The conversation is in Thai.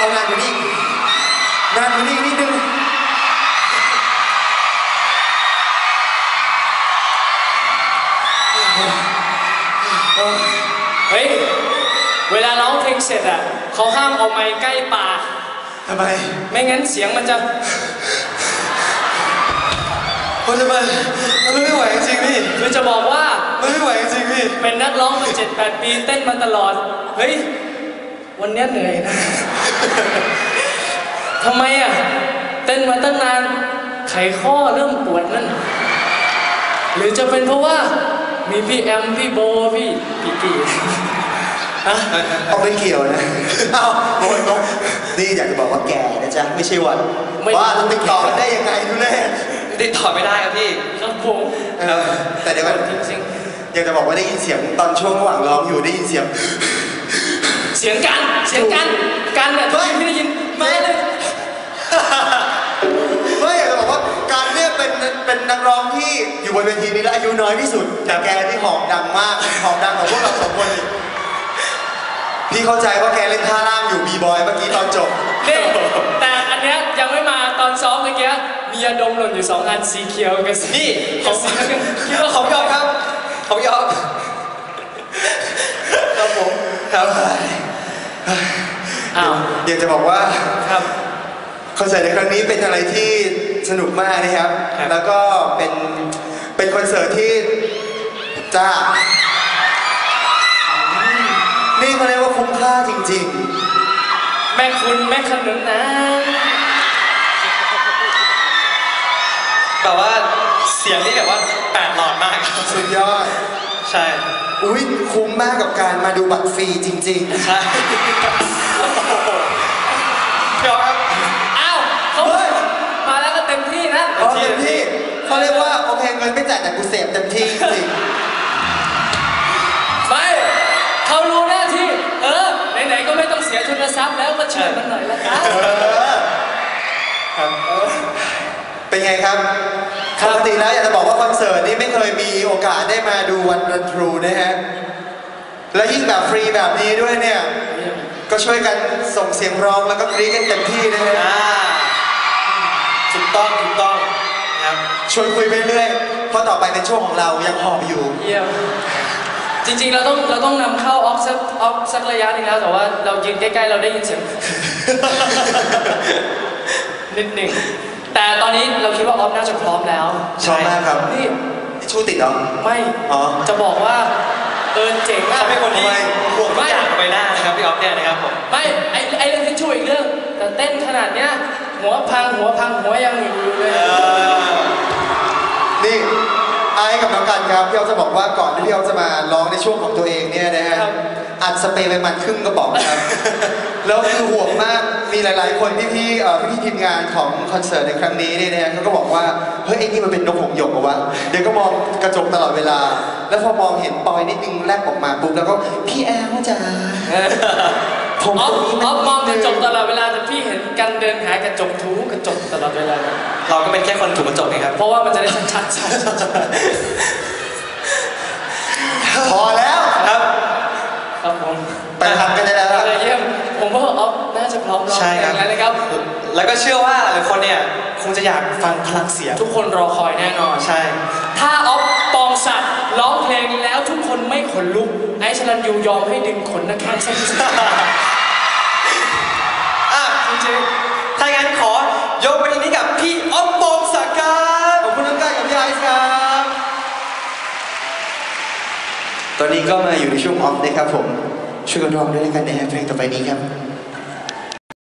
เอานานกว่นี้นานกว่นี้นิดนึงเฮ้ย เวลาร้องเพลงเสร็จอะเขาห้ามเอาไม้ใกล้ปากทำไม ไม่งั้นเสียงมันจะมันจะมันมันไม่ไหวจริงพี่มันจะบอกว่ามันไม่ไหวจริงพี่ เป็นนักร้องมาเจ็ดแปดปีเต้นมาตลอด เฮ้ย วันนี้เหนื่อยนะ ทำไมอะ เต้นมาตั้งนาน ไขข้อเริ่มปวดนั่น หรือจะเป็นเพราะว่า มีพี่แอม พี่โบ พี่พี่กี่ฮะเอาไม่เกี่ยวนะเอาโอ้ยนกนี่อยากจะบอกว่าแกนะจ๊ะ ไม่ใช่วันว่าเราติดต่อกันได้ยังไงดูแน่ติดต่อไม่ได้ครับพี่ครับผมเออแต่เดี๋ยวก่อนจริงอยากจะบอกว่าได้ยินเสียงตอนช่วงระหว่างร้องอยู่ได้ยินเสียงๆ เสียงกัน เสียงกัน กันเนี่ยเฮ้ยไม่ได้ยินมาเลยเฮ้ยอยากจะบอกว่าการเนี่ยเป็นเป็นนักร้องที่อยู่บนเวทีนี้แล้วอายุน้อยที่สุดแต่แกที่หอมดังมากหอมดังกว่าพวกเราสองคนอีกพี่เข้าใจว่าแกเล่นท่าล่างอยู่บีบอยเมื่อกี้ตอนจบนี่แต่อันเนี้ยยังไม่มาตอนซ้อมเมื่อกี้มียาดมหล่นอยู่สองอันสีเขียวกับสีนี่กับสีน้ำเงินคิดว่าเขาเขายอมครับเขายอม ครับผม ครับ อ้าวอยากจะบอกว่า ครับ คอนเสิร์ตในครั้งนี้เป็นอะไรที่สนุกมากนะครับ ครับ แล้วก็เป็นเป็นคอนเสิร์ตที่จ้านี่เขาเรียกว่าคุ้มค่าจริง แม่คุณแม่ขนุนนะแบบว่าเสียงนี่แบบว่าแปดหลอดมากครับๆสุดยอด ใช่ อุ้ยคุ้มมากกับการมาดูบัตรฟรีจริงใช่ยอ มครับอ้าวเขามาแล้วก็เต็มที่นะๆเพราะเต็มที่เขาเรียกว่าโอเคเงินไม่จ่ายแต่กูเสพเต็มที่จริงไม่เขารู้หน้าที่ เออไหนๆก็ไม่ต้องเสียทุนทรัพย์แล้วก็ช่วยมันหน่อยละกันๆเออเป็นไงครับปกติแล้วอยากจะบอกว่าคอนเสิร์ตนี้ไม่เคยมีโอกาสได้มาดูวันรันทรูนะฮะ และยิ่งแบบฟรีแบบนี้ด้วยเนี่ย ก็ช่วยกันส่งเสียงร้องแล้วก็กรี๊ดกันเต็มที่นะฮะอ่าถูกต้องถูกต้องนะครับชวนคุยไปเรื่อยเพราะต่อไปเป็นช่วงของเรายังหอบอยู่ เยี่ยมจริงๆเราต้องเราต้องนำเข้าออฟสักออฟสักระยะหนึงแล้ว แต่ว่าเรายืนใกล้ๆเราได้ยินเสียง นิดหนึ่งแต่ตอนนี้เราคิดว่าออฟน่าจะพร้อมแล้วชอบมากครับ นี่ ทิชชู่ติดเหรอไม่ อ๋อ จะบอกว่า เออเจ๋งอะเขาเป็นคนที่ทำไมห่วงทุกอย่างใบหน้านะครับพี่ออฟเนี่ยนะครับผมไม่ไอไอเรื่องทิชชู่อีกเรื่อง แต่เต้นขนาดเนี้ยหัวพังหัวพังหัวยังอยู่เลยนี่ไอ้กับน้องกันครับพี่เอาจะบอกว่าก่อนที่พี่เอาจะมาร้องในช่วงของตัวเองเนี่ยนะฮะครับ อัดสเปรย์ไปมันครึ่งกระบอกครับ แล้วคือห่วงมาก มีหลาย ๆ คนพี่พี่ๆเอ่อพี่ๆทีมงานของคอนเสิร์ตในครั้งนี้เนี่ยนะฮะเขาก็บอกว่า เฮ้ยไอ้นี่มันเป็นนกหงส์หยกเหรอวะ เดี๋ยวก็มองกระจกตลอดเวลา แล้วพอมองเห็นปอยนิดนึงแลบออกมาปุ๊บแล้วก็พี่แอลจ๋าผมออตฟรงนี้ออฟมองกระจกตนิดนึลอดเวลาแต่พี่เห็นกันเดินหากระจกถูกระจกตลอดเวลา เราก็เป็นแค่คนถูกกระจกนะครับ เพราะว่ามันจะได้ชัดๆชัดพอแล้ว แล้วก็เชื่อว่าหลายคนเนี่ยคงจะอยากฟังพลังเสียง ทุกคนรอคอยแน่นอน ใช่ ถ้าออฟปองศักดิ์ร้องเพลงแล้วทุกคนไม่ขนลุกไอ้ชลันยูยอมให้ดึงขนนักแข่งสักทีอะจริงถ้าอย่างนั้นขอยกประเด็นนี้กับพี่ออฟปองศักดิ์ครับขอบคุณน้องกายกับพี่ไอซ์ครับ ตอนนี้ก็มาอยู่ในช่วงออฟนะครับผมช่วยกันร้องด้วยแล้วกันนะฮะเพลงต่อไปนี้ครับ